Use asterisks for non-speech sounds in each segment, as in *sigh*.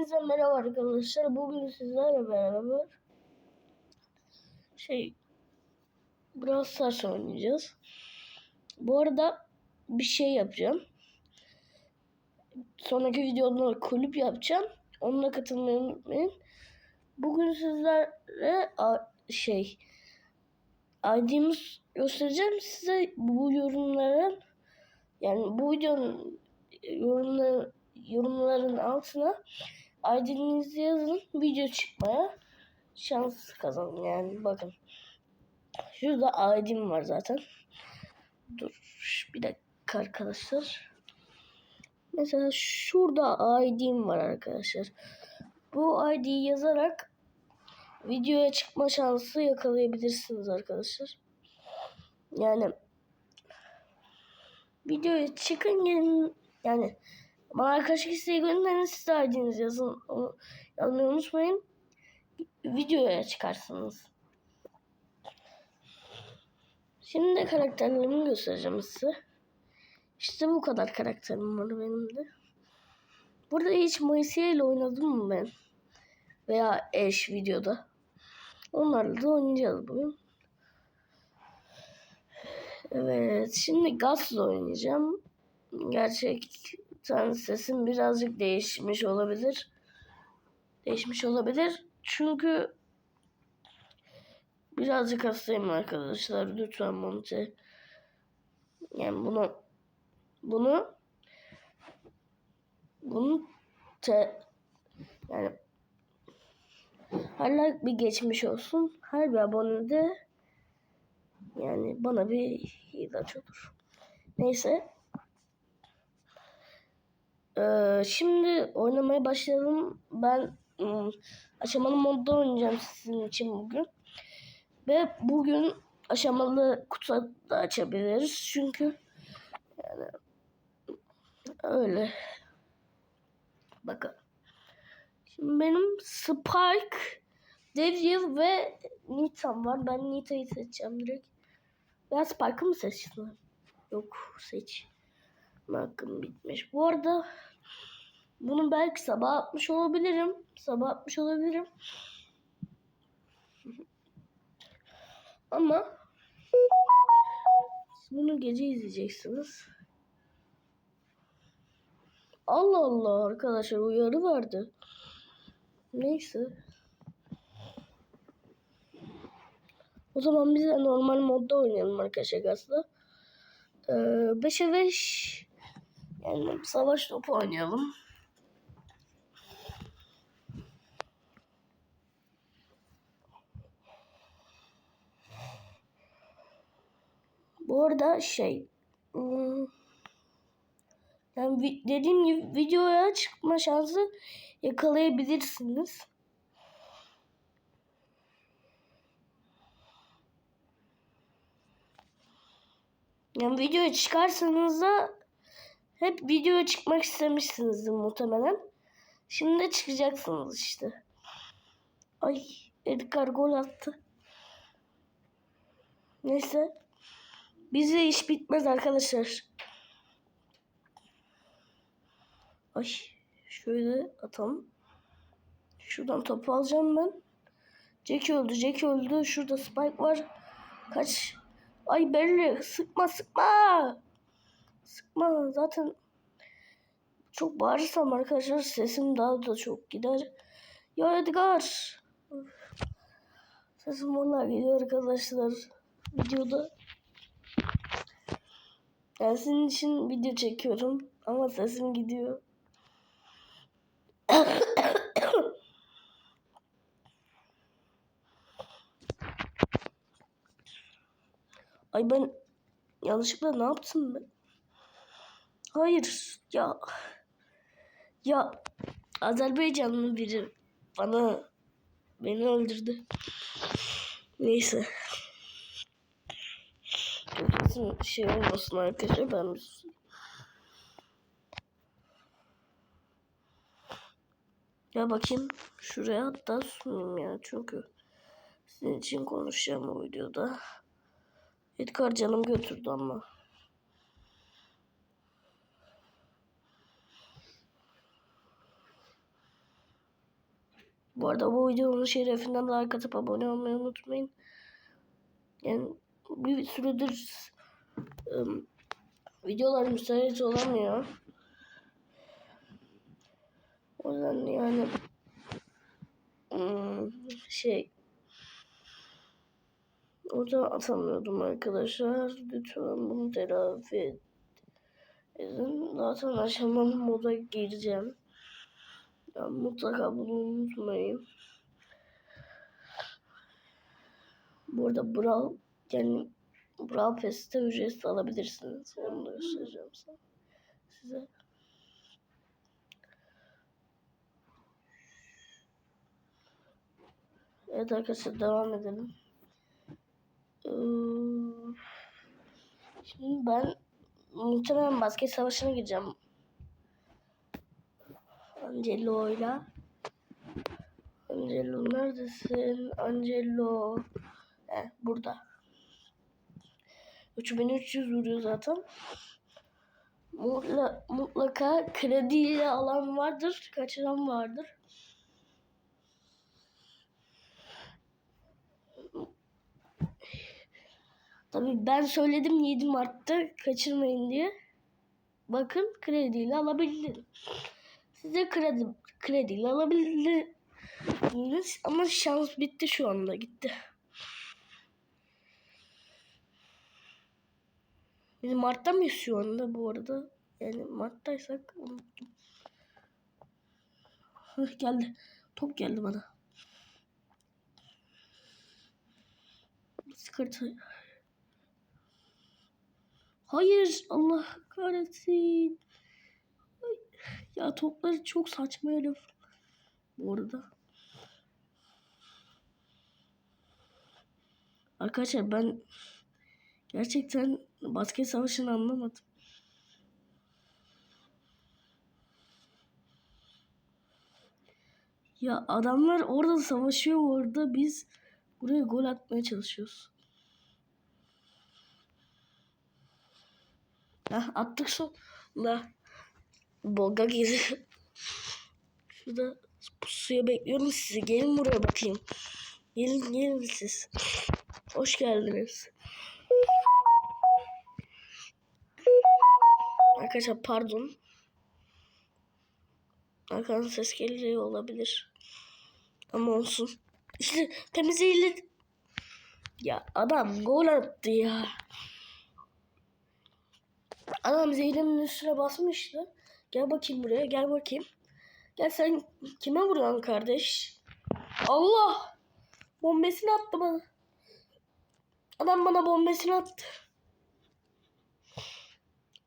Hepinize merhaba arkadaşlar. Bugün sizlerle beraber şey Brawl Stars oynayacağız. Bu arada bir şey yapacağım. Sonraki videoda kulüp yapacağım. Onunla katılmayı unutmayın. Bugün sizlere a- şey ID'miz göstereceğim size bu yorumların yani bu videonun yorumları, yorumların altına ID'nizi yazın video çıkmaya şans kazanın yani bakın. Şurada ID'm var zaten. Dur bir dakika arkadaşlar. Mesela şurada ID'm var arkadaşlar. Bu ID'yi yazarak videoya çıkma şansı yakalayabilirsiniz arkadaşlar. Yani videoya çıkın gelin yani bana arkadaşlık isteği gönderin siz de ID'nizi yazın. Yazmayı unutmayın. Videoya çıkarsınız. Şimdi karakterlerimi göstereceğim size. İşte bu kadar karakterim var benim de. Burada hiç Moisiye ile oynadım mı ben? Veya Ash videoda. Onlarla da oynayacağız bugün. Evet, şimdi Gaz'la oynayacağım. Gerçekten sesim birazcık değişmiş olabilir. Değişmiş olabilir. Çünkü birazcık hastayım arkadaşlar. Lütfen Monte. Yani bunu bunu bunu te, yani hala bir geçmiş olsun. Her bir abone de yani bana bir ilaç olur. Neyse. Ee, şimdi oynamaya başlayalım. Ben ım, aşamalı modda oynayacağım sizin için bugün. Ve bugün aşamalı kutu da açabiliriz. Çünkü yani öyle. Bakın. Şimdi benim Spike, Devil ve Nita'm var. Ben Nita'yı seçeceğim direkt. Ya Spike'ı mı seçtin? Yok seç. Hakkım bitmiş. Bu arada bunu belki sabah atmış olabilirim. Sabah atmış olabilirim. Ama bunu gece izleyeceksiniz. Allah Allah arkadaşlar uyarı vardı. Neyse. O zaman biz de normal modda oynayalım arkadaşlar gazla. 5'e 5 yani savaş topu oynayalım. Bu arada şey ım, yani dediğim gibi videoya çıkma şansı yakalayabilirsiniz. Yani videoya çıkarsanız da hep videoya çıkmak istemişsinizdir muhtemelen. Şimdi de çıkacaksınız işte. Ay Edgar gol attı. Neyse. Bize iş bitmez arkadaşlar. Ay şöyle atalım. Şuradan topu alacağım ben. Jack öldü, Jack öldü. Şurada Spike var. Kaç. Ay belli. Sıkma sıkma. Sıkma. Zaten çok bağırırsam arkadaşlar sesim daha da çok gider. Ya Edgar. Sesim vallahi gidiyor arkadaşlar. Videoda. Yani senin için video çekiyorum ama sesim gidiyor. Ay ben yanlışlıkla ne yaptım ben? Hayır ya. Ya Azerbaycanlı biri bana beni öldürdü. Neyse. Kesin şey olmasın arkadaşlar ben bir- Ya bakayım şuraya hatta sunayım ya çünkü sizin için konuşacağım o videoda. Edgar canım götürdü ama. Bu arada bu videonun şerefinden like atıp abone olmayı unutmayın. Yani bir süredir ım, videolar müsait olamıyor. O yüzden yani şey Orada atamıyordum arkadaşlar. Lütfen bunu telafi edin. Zaten aşama moda gireceğim. Yani mutlaka bunu unutmayın. Bu arada Brawl yani Brawl Pass'te ücretsiz alabilirsiniz. Onu da göstereceğim size. Evet arkadaşlar devam edelim. Ee, Şimdi ben muhtemelen basket savaşına gireceğim. Angelo'yla. Angelo neredesin? Angelo. Heh, burada. 3300 vuruyor zaten. Mutla, mutlaka krediyle alan vardır. Kaçıran vardır. Tabii ben söyledim 7 Mart'ta kaçırmayın diye. Bakın krediyle alabildim. Size kredi krediyle alabildiniz ama şans bitti şu anda gitti. Biz Mart'ta mıyız şu anda bu arada? Yani Mart'taysak unuttum. Geldi. Top geldi bana. Sıkıntı. Hayır Allah kahretsin. Ya topları çok saçma herif. Bu arada. Arkadaşlar ben gerçekten basket savaşını anlamadım. Ya adamlar orada savaşıyor orada biz buraya gol atmaya çalışıyoruz. Heh, attık sonunda. Bolga gezi. Şurada pusuya bekliyorum sizi. Gelin buraya bakayım. Gelin gelin siz. Hoş geldiniz. Arkadaşlar pardon. Arkadan ses geliyor olabilir. Ama olsun. İşte temizleyle ya adam gol attı ya. Adam zehrimin üstüne basmıştı. Gel bakayım buraya gel bakayım. Gel sen kime vuruyorsun kardeş? Allah! Bombesini attı bana. Adam bana bombesini attı.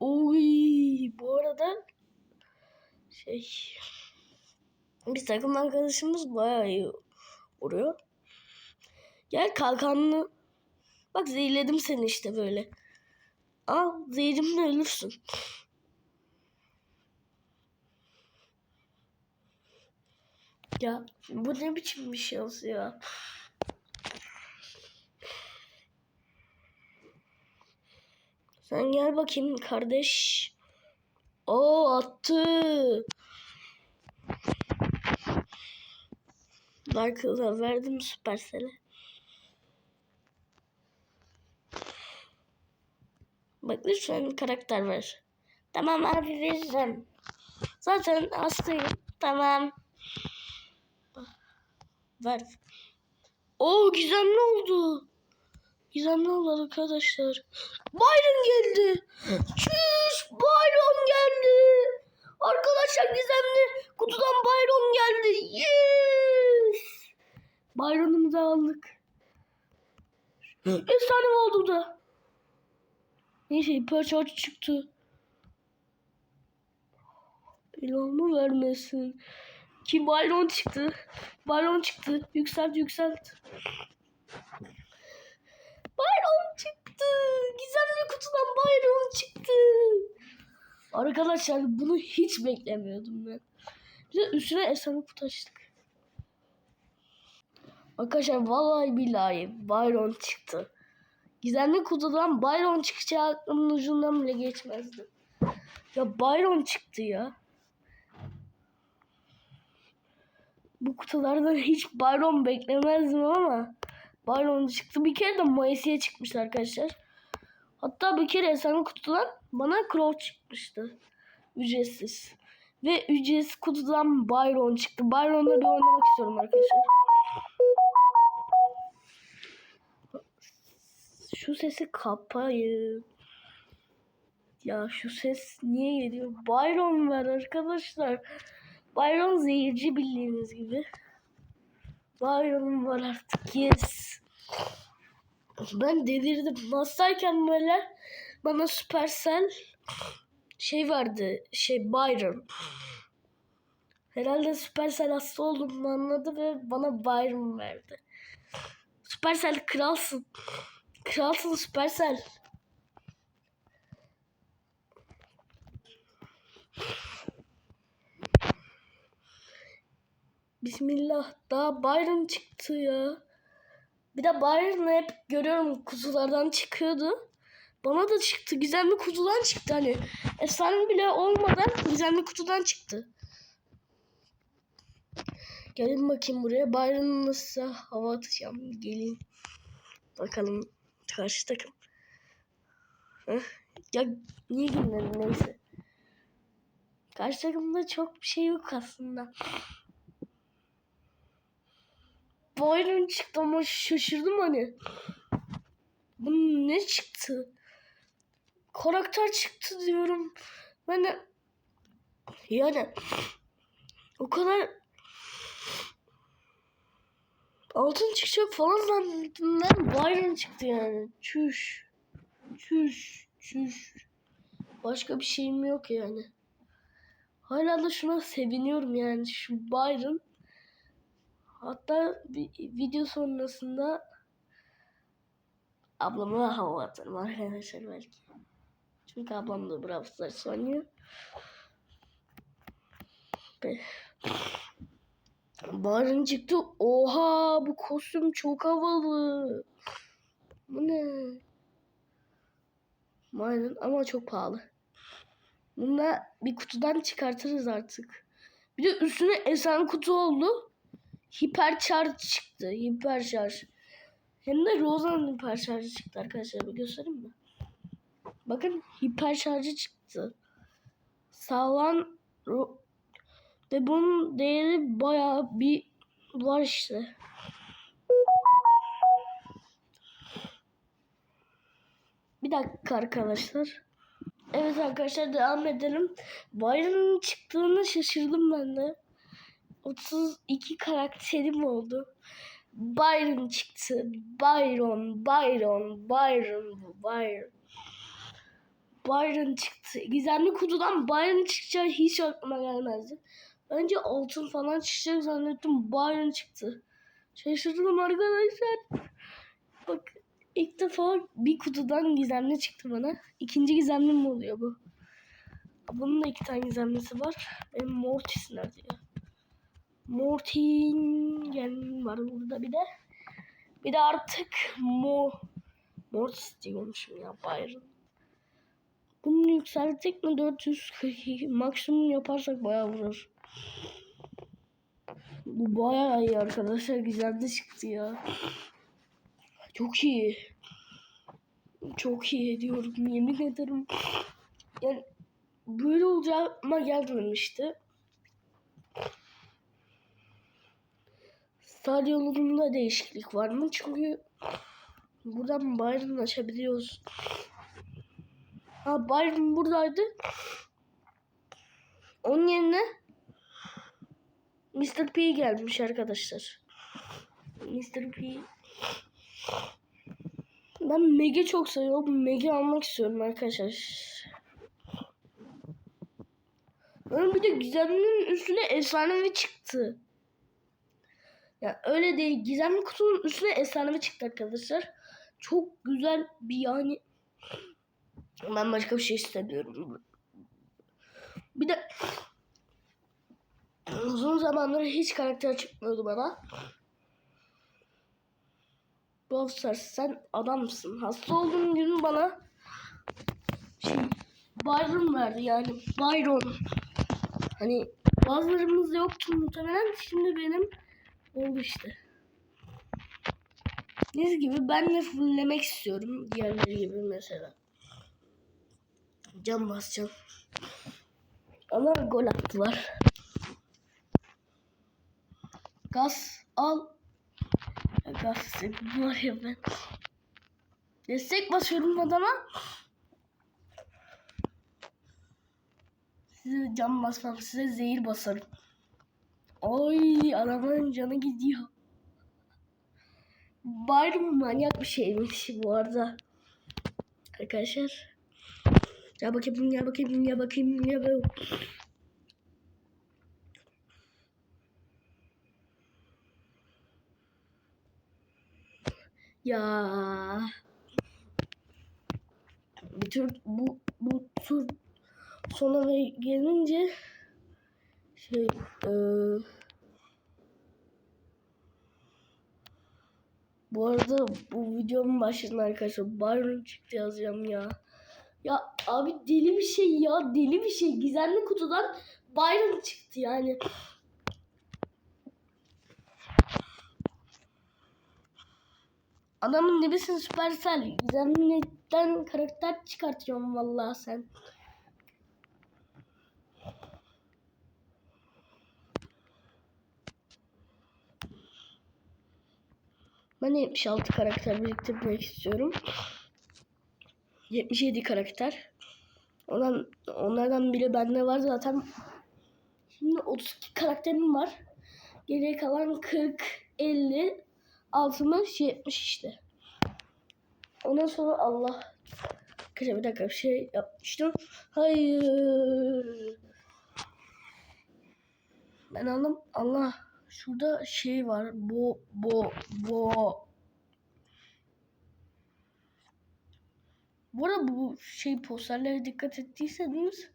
Oy, bu arada şey bir takım arkadaşımız bayağı iyi vuruyor. Gel kalkanlı. Bak zehirledim seni işte böyle. Al zehirimle ölürsün. Ya bu ne biçim bir şans ya. Sen gel bakayım kardeş. O attı. Like'ı verdim Supercell'e. Bak lütfen karakter ver. Tamam abi veririm. Zaten hastayım. Tamam. Ver. Oo gizemli oldu. Gizemli oldu arkadaşlar. Byron geldi. Çüş Byron geldi. Arkadaşlar gizemli kutudan Byron geldi. Yes. Byron'umuzu aldık. Efsane oldu da. Neyse hipercharge çıktı. Belamı vermesin. Ki Byron çıktı. Byron çıktı. Yükselt yükselt. Byron çıktı. Gizemli kutudan Byron çıktı. Arkadaşlar bunu hiç beklemiyordum ben. Bir de üstüne efsane kutu açtık. Arkadaşlar vallahi billahi Byron çıktı. Gizemli kutudan Byron çıkacağı aklımın ucundan bile geçmezdi. Ya Byron çıktı ya. Bu kutulardan hiç Byron beklemezdim ama Byron çıktı. Bir kere de Mayıs'ya çıkmıştı arkadaşlar. Hatta bir kere efsane kutudan bana Crow çıkmıştı. Ücretsiz. Ve ücretsiz kutudan Byron çıktı. Byron'la bir oynamak istiyorum arkadaşlar. Şu sesi kapayın. Ya şu ses niye geliyor? Byron var arkadaşlar. Byron zehirci bildiğiniz gibi. Byron var artık yes. Ben delirdim. Hastayken böyle bana Supercell şey vardı. Şey Byron. Herhalde Supercell hasta olduğumu anladı ve bana Byron verdi. Supercell kralsın. Kralsın Supercell. Bismillah. Daha Byron çıktı ya. Bir de Byron'ı hep görüyorum kutulardan çıkıyordu. Bana da çıktı. Gizemli kutudan çıktı hani. Efsane bile olmadan gizemli kutudan çıktı. Gelin bakayım buraya. Byron'ı nasıl hava atacağım. Gelin. Bakalım karşı takım. Heh. Ya niye girmedin neyse. Karşı takımda çok bir şey yok aslında. Byron çıktı ama şaşırdım hani. Bu ne çıktı? Karakter çıktı diyorum. Ben de yani o kadar altın çıkacak falan zannettim ben. Byron çıktı yani. Çüş. Çüş. Çüş. Başka bir şeyim yok yani. Hala da şuna seviniyorum yani. Şu Byron Hatta video sonrasında ablama hava atarım arkadaşlar belki. Çünkü ablam da Brawl Stars oynuyor. Barın çıktı. Oha bu kostüm çok havalı. Bu ne? Aynen ama çok pahalı. Bunu da bir kutudan çıkartırız artık. Bir de üstüne esen kutu oldu. Hiper charge çıktı. Hiper şarj. Hem de Rosa'nın hiper şarjı çıktı arkadaşlar. Bir göstereyim mi? Bakın hiper şarjı çıktı. Sağlam ve bunun değeri bayağı bir var işte. Bir dakika arkadaşlar. Evet arkadaşlar devam edelim. Byron'ın çıktığını şaşırdım ben de. 32 karakterim oldu. Byron çıktı. Byron, Byron, Byron, Byron. Byron çıktı. Gizemli kutudan Byron çıkacağı hiç aklıma gelmezdi. Önce altın falan çıkacak zannettim. Byron çıktı. Şaşırdım arkadaşlar. Bak ilk defa bir kutudan gizemli çıktı bana. İkinci gizemli mi oluyor bu? Bunun da iki tane gizemlisi var. Benim Mortis nerede ya? Mortingen var burada bir de. Bir de artık Mo Mortis diyormuşum ya Byron. Bunu yükselttik mi 442 *laughs* maksimum yaparsak bayağı vurur. Bu bayağı iyi arkadaşlar güzel de çıktı ya. Çok iyi. Çok iyi diyorum yemin ederim. Yani böyle olacağıma gelmemişti. Yolunda değişiklik var mı? Çünkü buradan Byron açabiliyoruz. Ha Byron buradaydı. Onun yerine Mr. P gelmiş arkadaşlar. Mr. P ben Meg'i çok seviyorum. Meg'i almak istiyorum arkadaşlar. Onun bir de gizeminin üstüne efsanevi çıktı. Ya öyle değil. Gizemli kutunun üstüne efsanevi çıktı arkadaşlar. Çok güzel bir yani. Ben başka bir şey istemiyorum. Bir de uzun zamandır hiç karakter çıkmıyordu bana. Stars sen adamsın. Hasta olduğum gün bana şey Byron verdi yani Byron. Hani Bazılarımızda yoktu muhtemelen. Şimdi benim oldu işte. Neyse gibi ben de fulllemek istiyorum. Diğerleri gibi mesela. Can basacağım. Ama gol attılar. Gaz al. Gaz destek var ya ben. Destek basıyorum adama. Size can basmam, size zehir basarım. Oy adamın canı gidiyor. Bayram manyak bir şeymiş bu arada. Arkadaşlar. Ya bakayım ya bakayım ya bakayım ya bakayım. Ya. Bir tür bu bu tur sona gelince şey e, bu arada bu videonun başında arkadaşlar Byron çıktı yazacağım ya. Ya abi deli bir şey ya deli bir şey gizemli kutudan Byron çıktı yani. Adamın nebisin süpersel. Gizemli'den karakter çıkartıyorum vallahi sen. Ben 76 karakter biriktirmek istiyorum. 77 karakter. Ondan, onlardan biri bende var zaten. Şimdi 32 karakterim var. Geriye kalan 40, 50, 60, 70 işte. Ondan sonra Allah. Arkadaşlar bir dakika bir şey yapmıştım. Hayır. Ben anlam Allah. Şurada şey var. Bu bu bu. Bu arada bu şey posterlere dikkat ettiyseniz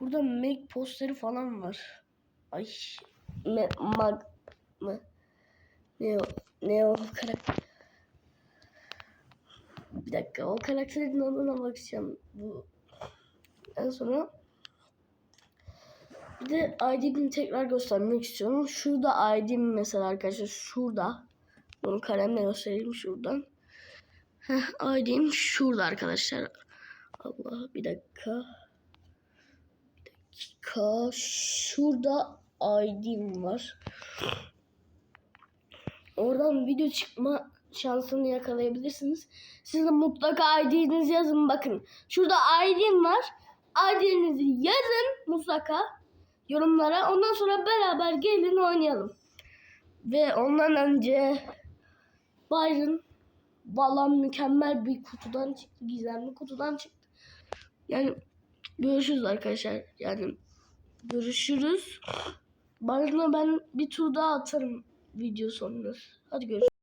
burada make posteri falan var. Ay me, mag mı? Ne o? Ne o karakter? Bir dakika o karakterin adına bakacağım. Bu en sonra bir de ID'mi tekrar göstermek istiyorum. Şurada ID'm mesela arkadaşlar şurada. Bunu kalemle göstereyim şuradan. Heh, ID'm şurada arkadaşlar. Allah bir dakika. Bir dakika. Şurada ID'm var. Oradan video çıkma şansını yakalayabilirsiniz. Siz de mutlaka ID'nizi yazın bakın. Şurada ID'm var. ID'nizi yazın mutlaka yorumlara. Ondan sonra beraber gelin oynayalım. Ve ondan önce Byron Valla mükemmel bir kutudan çıktı. Gizemli kutudan çıktı. Yani görüşürüz arkadaşlar. Yani görüşürüz. Byron'a ben bir tur daha atarım video sonunda. Hadi görüşürüz.